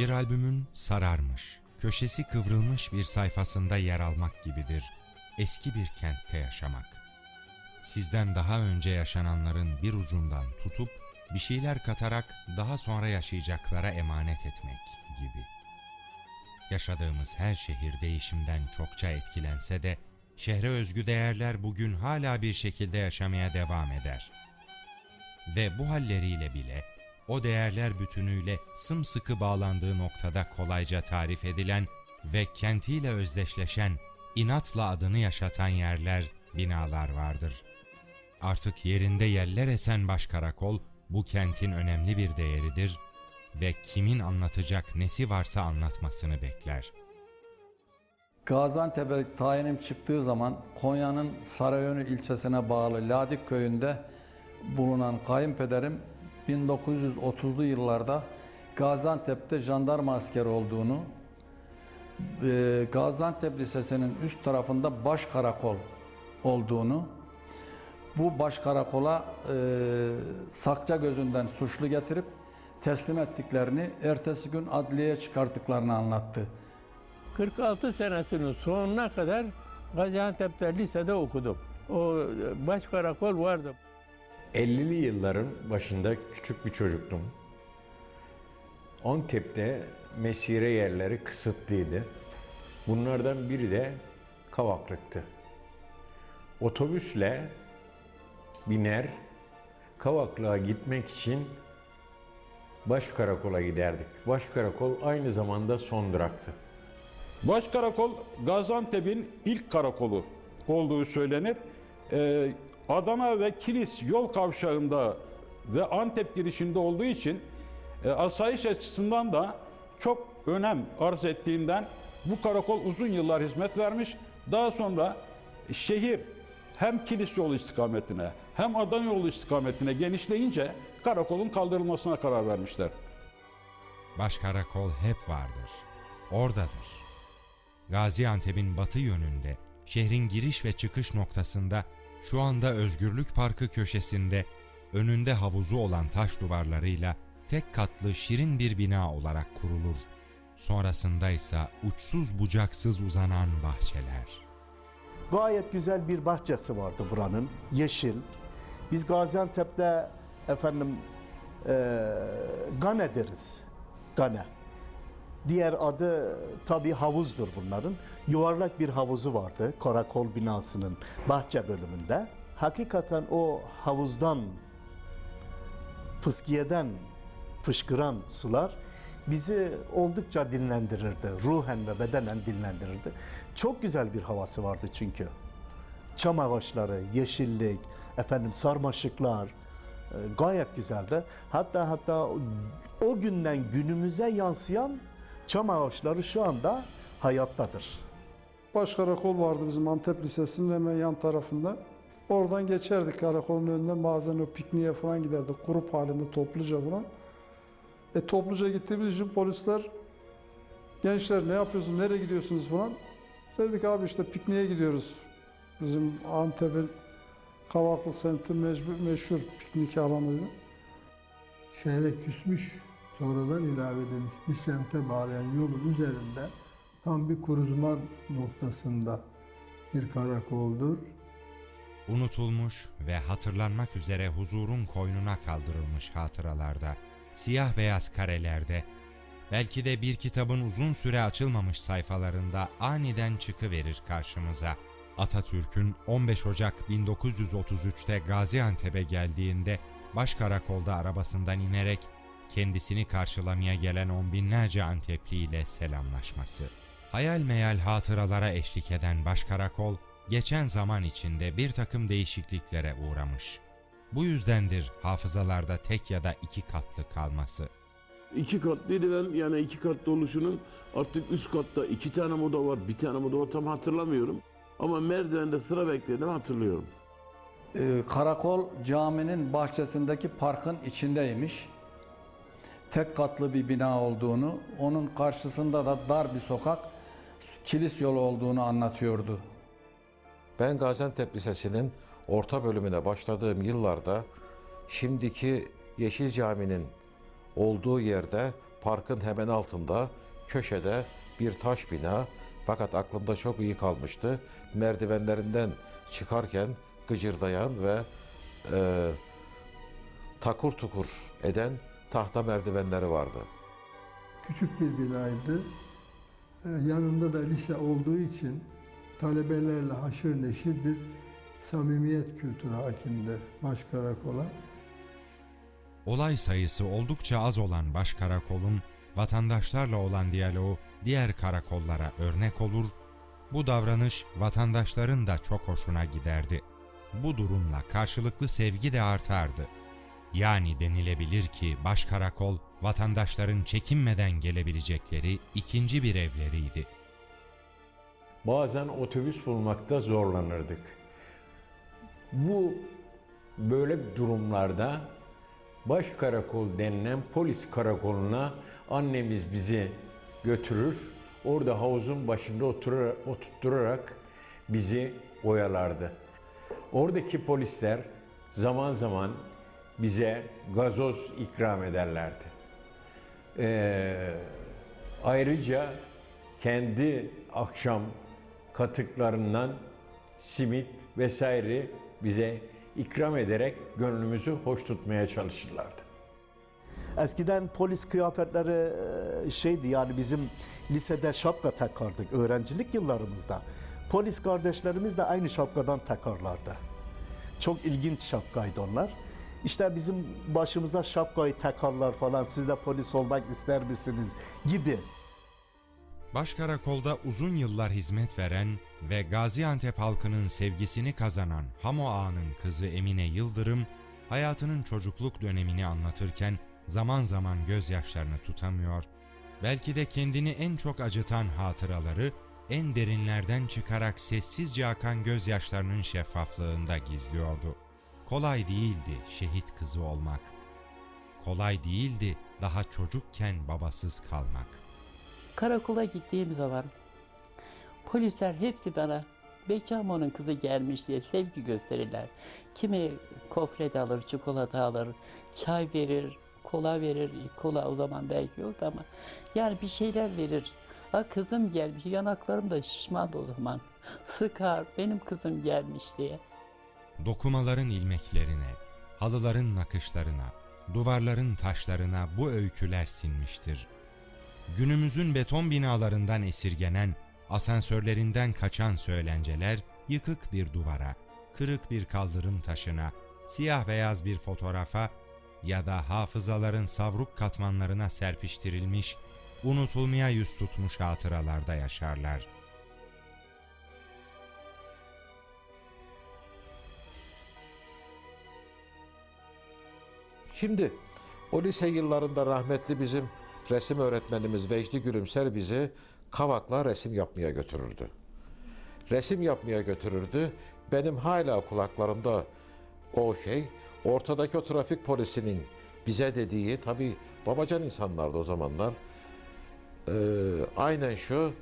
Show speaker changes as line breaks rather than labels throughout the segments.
Bir albümün sararmış, köşesi kıvrılmış bir sayfasında yer almak gibidir eski bir kentte yaşamak. Sizden daha önce yaşananların bir ucundan tutup bir şeyler katarak daha sonra yaşayacaklara emanet etmek gibi. Yaşadığımız her şehir değişimden çokça etkilense de şehre özgü değerler bugün hala bir şekilde yaşamaya devam eder. Ve bu halleriyle bile o değerler bütünüyle sımsıkı bağlandığı noktada kolayca tarif edilen ve kentiyle özdeşleşen, inatla adını yaşatan yerler, binalar vardır. Artık yerinde yeller esen başkarakol bu kentin önemli bir değeridir ve kimin anlatacak nesi varsa anlatmasını bekler.
Gaziantep'e tayinim çıktığı zaman Konya'nın Sarayönü ilçesine bağlı Ladik köyünde bulunan kayınpederim 1930'lu yıllarda Gaziantep'te jandarma askeri olduğunu, e, Gaziantep Lisesi'nin üst tarafında baş karakol olduğunu, bu baş karakola e, Sakça gözünden suçlu getirip teslim ettiklerini, ertesi gün adliyeye çıkarttıklarını anlattı.
46 senesinin sonuna kadar Gaziantep'te lisede okudum. O e, baş karakol vardı.
50'li yılların başında küçük bir çocuktum. Antep'te mesire yerleri kısıtlıydı. Bunlardan biri de Kavaklık'tı. Otobüsle biner, Kavaklığa gitmek için Başkarakol'a giderdik. Başkarakol aynı zamanda son duraktı.
Başkarakol Gaziantep'in ilk karakolu olduğu söylenir. Ee, Adana ve Kilis yol kavşağında ve Antep girişinde olduğu için e, asayiş açısından da çok önem arz ettiğinden bu karakol uzun yıllar hizmet vermiş. Daha sonra şehir hem Kilis yolu istikametine hem Adana yolu istikametine genişleyince karakolun kaldırılmasına karar vermişler.
Başkarakol hep vardır, oradadır. Gaziantep'in batı yönünde, şehrin giriş ve çıkış noktasında, şu anda Özgürlük Parkı köşesinde, önünde havuzu olan taş duvarlarıyla tek katlı şirin bir bina olarak kurulur. Sonrasında ise uçsuz bucaksız uzanan bahçeler.
Gayet güzel bir bahçesi vardı buranın. Yeşil. Biz Gaziantep'te efendim e, Gane deriz. Gane. Diğer adı tabi havuzdur bunların. Yuvarlak bir havuzu vardı Karakol binasının bahçe bölümünde. Hakikaten o havuzdan fıskiyeden fışkıran sular bizi oldukça dinlendirirdi. Ruhen ve bedenen dinlendirirdi. Çok güzel bir havası vardı çünkü. Çam ağaçları, yeşillik, efendim sarmaşıklar e, gayet güzeldi. Hatta hatta o- günden günümüze yansıyan çam ağaçları şu anda hayattadır.
Baş karakol vardı bizim Antep Lisesi'nin hemen yan tarafında. Oradan geçerdik karakolun önünden bazen o pikniğe falan giderdik grup halinde topluca falan. E topluca gittiğimiz için polisler gençler ne yapıyorsunuz nereye gidiyorsunuz falan. Dedik abi işte pikniğe gidiyoruz. Bizim Antep'in Kavaklı semti meşhur piknik alanıydı.
şehre küsmüş, sonradan ilave edilmiş bir semte bağlayan yolun üzerinde tam bir kuruzman noktasında bir karakoldur.
Unutulmuş ve hatırlanmak üzere huzurun koynuna kaldırılmış hatıralarda, siyah beyaz karelerde, belki de bir kitabın uzun süre açılmamış sayfalarında aniden çıkıverir karşımıza. Atatürk'ün 15 Ocak 1933'te Gaziantep'e geldiğinde başkarakolda arabasından inerek kendisini karşılamaya gelen on binlerce Antepli ile selamlaşması. Hayal meyal hatıralara eşlik eden başkarakol, geçen zaman içinde bir takım değişikliklere uğramış. Bu yüzdendir hafızalarda tek ya da iki katlı kalması.
İki katlıydı ben yani iki katlı oluşunun artık üst katta iki tane moda var, bir tane moda var tam hatırlamıyorum. Ama merdivende sıra bekledim hatırlıyorum.
Ee, Karakol caminin bahçesindeki parkın içindeymiş. Tek katlı bir bina olduğunu, onun karşısında da dar bir sokak, kilis yolu olduğunu anlatıyordu.
Ben Gaziantep Lisesi'nin orta bölümüne başladığım yıllarda şimdiki Yeşil Cami'nin olduğu yerde parkın hemen altında köşede bir taş bina fakat aklımda çok iyi kalmıştı. Merdivenlerinden çıkarken gıcırdayan ve e, takur tukur eden tahta merdivenleri vardı.
Küçük bir binaydı. Ee, yanında da lise olduğu için talebelerle haşır neşir bir samimiyet kültürü hakimdi Başkarakol'a.
Olay sayısı oldukça az olan Başkarakol'un vatandaşlarla olan diyaloğu diğer karakollara örnek olur, bu davranış vatandaşların da çok hoşuna giderdi. Bu durumla karşılıklı sevgi de artardı. Yani denilebilir ki Başkarakol vatandaşların çekinmeden gelebilecekleri ikinci bir evleriydi.
Bazen otobüs bulmakta zorlanırdık. Bu böyle durumlarda baş karakol denilen polis karakoluna annemiz bizi götürür. Orada havuzun başında oturur, oturtturarak bizi oyalardı. Oradaki polisler zaman zaman bize gazoz ikram ederlerdi. Ee, ayrıca kendi akşam katıklarından simit vesaire bize ikram ederek gönlümüzü hoş tutmaya çalışırlardı.
Eskiden polis kıyafetleri e, şeydi yani bizim lisede şapka takardık öğrencilik yıllarımızda. Polis kardeşlerimiz de aynı şapkadan takarlardı. Çok ilginç şapkaydı onlar. İşte bizim başımıza şapkayı takarlar falan siz de polis olmak ister misiniz gibi.
Başkarakolda uzun yıllar hizmet veren ve Gaziantep halkının sevgisini kazanan Hamo Ağa'nın kızı Emine Yıldırım, hayatının çocukluk dönemini anlatırken zaman zaman gözyaşlarını tutamıyor, belki de kendini en çok acıtan hatıraları en derinlerden çıkarak sessizce akan gözyaşlarının şeffaflığında gizliyordu. Kolay değildi şehit kızı olmak. Kolay değildi daha çocukken babasız kalmak.
Karakola gittiğim zaman polisler hepsi bana Bekçamo'nun kızı gelmiş diye sevgi gösterirler. Kimi kofret alır, çikolata alır, çay verir, kola verir. Kola o zaman belki yoktu ama yani bir şeyler verir. Ha kızım gelmiş, yanaklarım da şişmandı o zaman. Sıkar, benim kızım gelmiş diye.
Dokumaların ilmeklerine, halıların nakışlarına, duvarların taşlarına bu öyküler sinmiştir. Günümüzün beton binalarından esirgenen, asansörlerinden kaçan söylenceler yıkık bir duvara, kırık bir kaldırım taşına, siyah beyaz bir fotoğrafa ya da hafızaların savruk katmanlarına serpiştirilmiş, unutulmaya yüz tutmuş hatıralarda yaşarlar.''
Şimdi o lise yıllarında rahmetli bizim resim öğretmenimiz Vecdi Gülümser bizi Kavak'la resim yapmaya götürürdü. Resim yapmaya götürürdü. Benim hala kulaklarımda o şey, ortadaki o trafik polisinin bize dediği, tabii babacan insanlardı o zamanlar. Ee, aynen şu,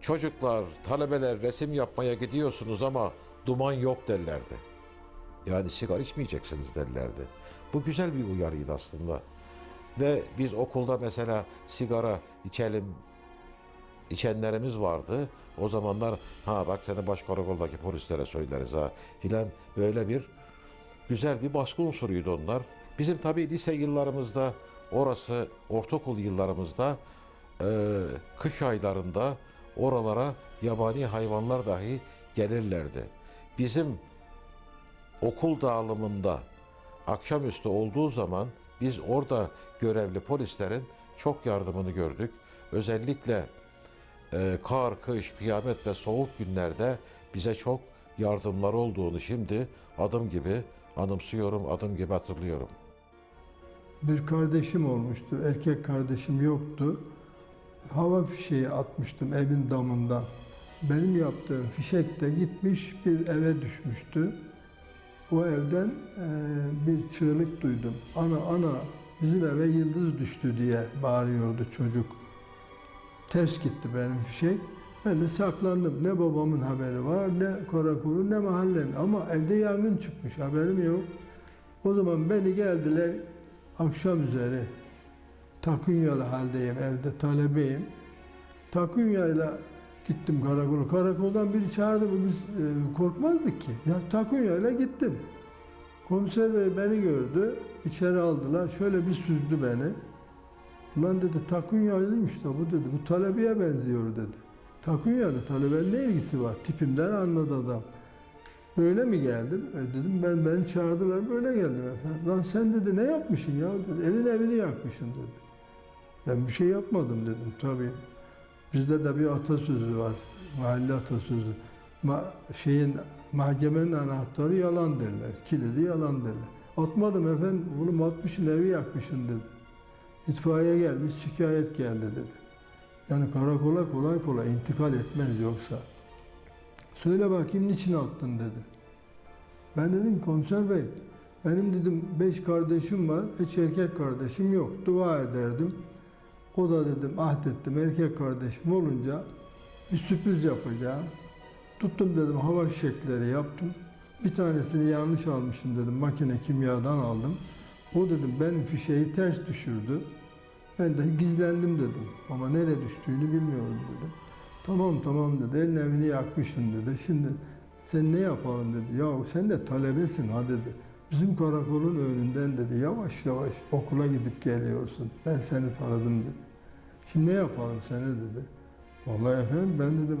çocuklar, talebeler resim yapmaya gidiyorsunuz ama duman yok derlerdi. Yani sigara içmeyeceksiniz derlerdi. Bu güzel bir uyarıydı aslında. Ve biz okulda mesela sigara içelim içenlerimiz vardı. O zamanlar ha bak seni başkarakoldaki polislere söyleriz ha filan böyle bir güzel bir baskı unsuruydu onlar. Bizim tabii lise yıllarımızda orası ortaokul yıllarımızda e, kış aylarında oralara yabani hayvanlar dahi gelirlerdi. Bizim okul dağılımında akşamüstü olduğu zaman biz orada görevli polislerin çok yardımını gördük. Özellikle e, kar, kış, kıyamet ve soğuk günlerde bize çok yardımlar olduğunu şimdi adım gibi anımsıyorum, adım gibi hatırlıyorum.
Bir kardeşim olmuştu, erkek kardeşim yoktu. Hava fişeği atmıştım evin damından. Benim yaptığım fişek de gitmiş bir eve düşmüştü. O evden e, bir çığlık duydum. Ana ana bizim eve yıldız düştü diye bağırıyordu çocuk. Ters gitti benim fişek. Ben de saklandım. Ne babamın haberi var, ne karakolun, ne mahallenin. Ama evde yangın çıkmış, haberim yok. O zaman beni geldiler akşam üzeri takunyalı haldeyim, evde talebeyim. Takunyayla gittim karakola. Karakoldan biri çağırdı biz e, korkmazdık ki. Ya takunyayla gittim. Komiser bey beni gördü, içeri aldılar. Şöyle bir süzdü beni. Ulan dedi takunyalıymış da bu dedi. Bu talebeye benziyor dedi. Takunyalı talebenin ne ilgisi var? Tipimden anladı adam. Böyle mi geldim? E dedim ben beni çağırdılar böyle geldim efendim. Lan sen dedi ne yapmışsın ya dedi. Elin evini yakmışsın dedi. Ben bir şey yapmadım dedim tabii. Bizde de bir atasözü var. Mahalle atasözü. Ma şeyin mahkemenin anahtarı yalan derler. Kilidi yalan derler. Atmadım efendim. Bunu atmışsın evi yakmışsın dedi. İtfaiye gelmiş şikayet geldi dedi. Yani karakola kolay kolay intikal etmez yoksa. Söyle bakayım niçin attın dedi. Ben dedim komiser bey, benim dedim beş kardeşim var, hiç erkek kardeşim yok. Dua ederdim. O da dedim ahdettim erkek kardeşim olunca bir sürpriz yapacağım. Tuttum dedim hava fişekleri yaptım. Bir tanesini yanlış almışım dedim makine kimyadan aldım. O dedim benim fişeği ters düşürdü. Ben de gizlendim dedim. Ama nereye düştüğünü bilmiyorum dedim. Tamam tamam dedi. Elin evini yakmışsın dedi. Şimdi sen ne yapalım dedi. Ya sen de talebesin ha dedi. Bizim karakolun önünden dedi. Yavaş yavaş okula gidip geliyorsun. Ben seni tanıdım dedi. Şimdi ne yapalım seni dedi. Vallahi efendim ben dedim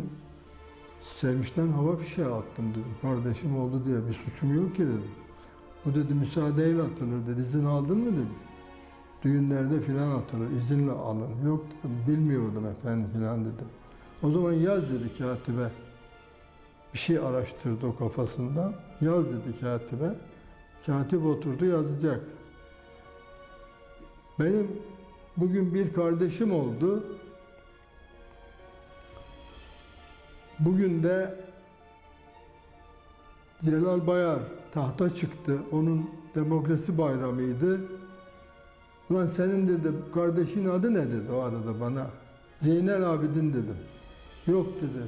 sevinçten hava fişeği attım dedim. Kardeşim oldu diye bir suçum yok ki dedim. Bu dedi müsaadeyle atılır dedi. İzin aldın mı dedi. Düğünlerde filan atılır. izinle alın. Yok dedim. Bilmiyordum efendim filan dedim. O zaman yaz dedi katibe. Bir şey araştırdı o kafasında. Yaz dedi katibe. Katip oturdu yazacak. Benim bugün bir kardeşim oldu. Bugün de Celal Bayar tahta çıktı. Onun demokrasi bayramıydı. Ulan senin dedi kardeşin adı ne dedi o arada bana. Zeynel Abidin dedim. Yok dedi.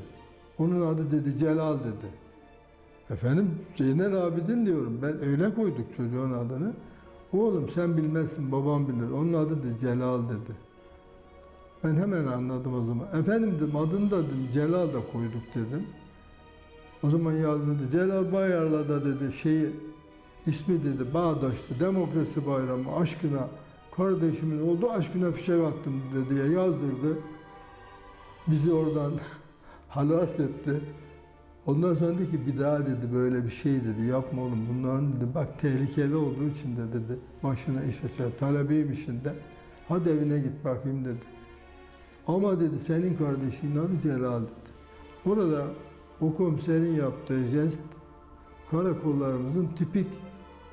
Onun adı dedi Celal dedi. Efendim Zeynel Abidin diyorum. Ben öyle koyduk çocuğun adını. Oğlum sen bilmezsin babam bilir. Onun adı da Celal dedi. Ben hemen anladım o zaman. Efendim dedim adını da dedim Celal da koyduk dedim. O zaman yazdı Celal Bayar'la da dedi şeyi ismi dedi bağdaştı. Demokrasi bayramı aşkına kardeşimin oldu aşkına fişek attım dedi diye yazdırdı. Bizi oradan halas etti. Ondan sonra dedi ki bir daha dedi böyle bir şey dedi yapma oğlum bunların dedi bak tehlikeli olduğu için de dedi başına iş açar talebeyim işinde hadi evine git bakayım dedi. Ama dedi senin kardeşinin adı Celal dedi. Orada o komiserin yaptığı jest karakollarımızın tipik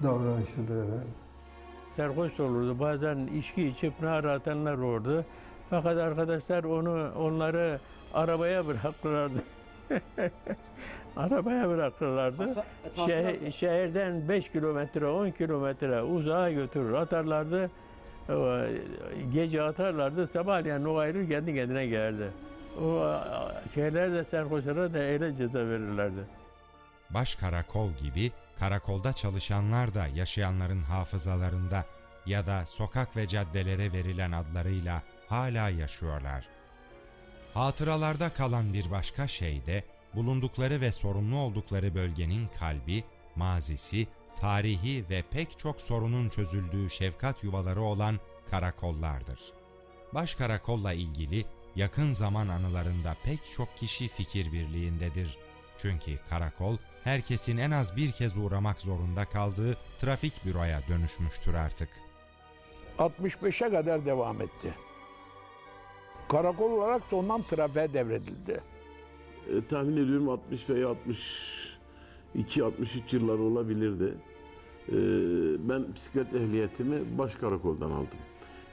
davranışıdır efendim.
Serhoş olurdu. Bazen içki içip nara atanlar olurdu. Fakat arkadaşlar onu onları arabaya bırakırlardı. arabaya bırakırlardı. Şeh- şehirden 5 kilometre, 10 kilometre uzağa götürür atarlardı. O, Gece atarlardı. Sabahleyin o ayrı kendi kendine gelirdi. O şeyler de serhoşlara da öyle ceza verirlerdi.
Baş karakol gibi karakolda çalışanlar da yaşayanların hafızalarında ya da sokak ve caddelere verilen adlarıyla hala yaşıyorlar. Hatıralarda kalan bir başka şey de bulundukları ve sorumlu oldukları bölgenin kalbi, mazisi, tarihi ve pek çok sorunun çözüldüğü şefkat yuvaları olan karakollardır. Baş karakolla ilgili yakın zaman anılarında pek çok kişi fikir birliğindedir. Çünkü karakol herkesin en az bir kez uğramak zorunda kaldığı trafik büroya dönüşmüştür artık.
65'e kadar devam etti. Karakol olarak sondan trafiğe devredildi.
E, tahmin ediyorum 60 veya 62 63 yıllar olabilirdi. E, ben bisiklet ehliyetimi baş karakoldan aldım.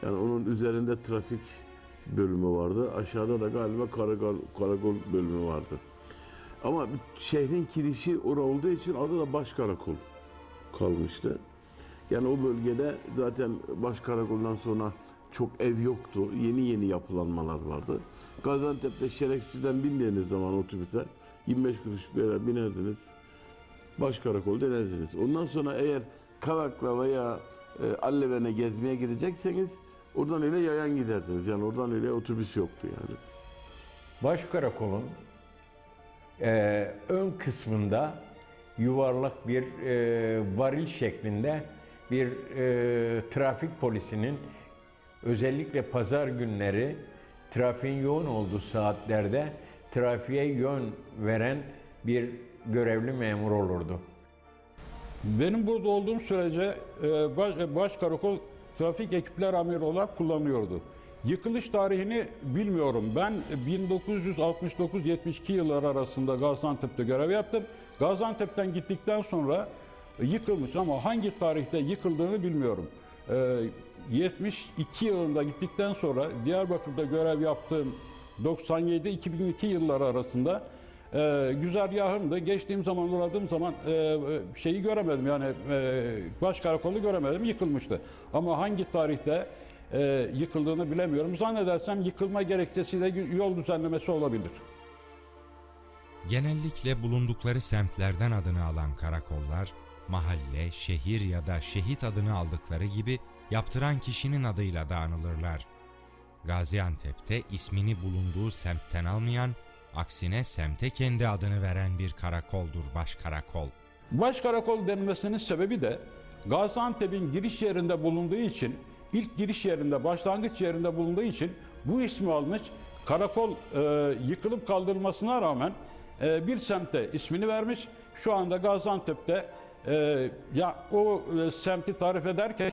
Yani onun üzerinde trafik bölümü vardı. Aşağıda da galiba karakol, karakol bölümü vardı. Ama şehrin kirişi orada olduğu için adı da baş karakol kalmıştı. Yani o bölgede zaten baş karakoldan sonra çok ev yoktu. Yeni yeni yapılanmalar vardı. Gaziantep'te Şerefsiz'den bindiğiniz zaman otobüse 25 kuruş verer binerdiniz. Baş karakol denerdiniz. Ondan sonra eğer Kavak'la veya e, Alleven'e gezmeye gidecekseniz Oradan öyle yayan giderdiniz. Yani oradan öyle otobüs yoktu yani.
Başkarakolun e, ön kısmında yuvarlak bir e, varil şeklinde bir e, trafik polisinin özellikle pazar günleri trafiğin yoğun olduğu saatlerde trafiğe yön veren bir görevli memur olurdu.
Benim burada olduğum sürece e, baş, e, başkarakol trafik ekipler amiri olarak kullanıyordu. Yıkılış tarihini bilmiyorum. Ben 1969-72 yılları arasında Gaziantep'te görev yaptım. Gaziantep'ten gittikten sonra yıkılmış ama hangi tarihte yıkıldığını bilmiyorum. E, 72 yılında gittikten sonra Diyarbakır'da görev yaptığım 97-2002 yılları arasında e, güzergahımdı. Geçtiğim zaman uğradığım zaman e, e, şeyi göremedim yani e, baş karakolu göremedim yıkılmıştı. Ama hangi tarihte e, yıkıldığını bilemiyorum. Zannedersem yıkılma gerekçesiyle yol düzenlemesi olabilir.
Genellikle bulundukları semtlerden adını alan karakollar, mahalle, şehir ya da şehit adını aldıkları gibi yaptıran kişinin adıyla da anılırlar. Gaziantep'te ismini bulunduğu semtten almayan, aksine semte kendi adını veren bir karakoldur başkarakol.
Başkarakol denmesinin sebebi de Gaziantep'in giriş yerinde bulunduğu için, ilk giriş yerinde, başlangıç yerinde bulunduğu için bu ismi almış. Karakol e, yıkılıp kaldırılmasına rağmen e, bir semte ismini vermiş. Şu anda Gaziantep'te e, ya o e, semti tarif ederken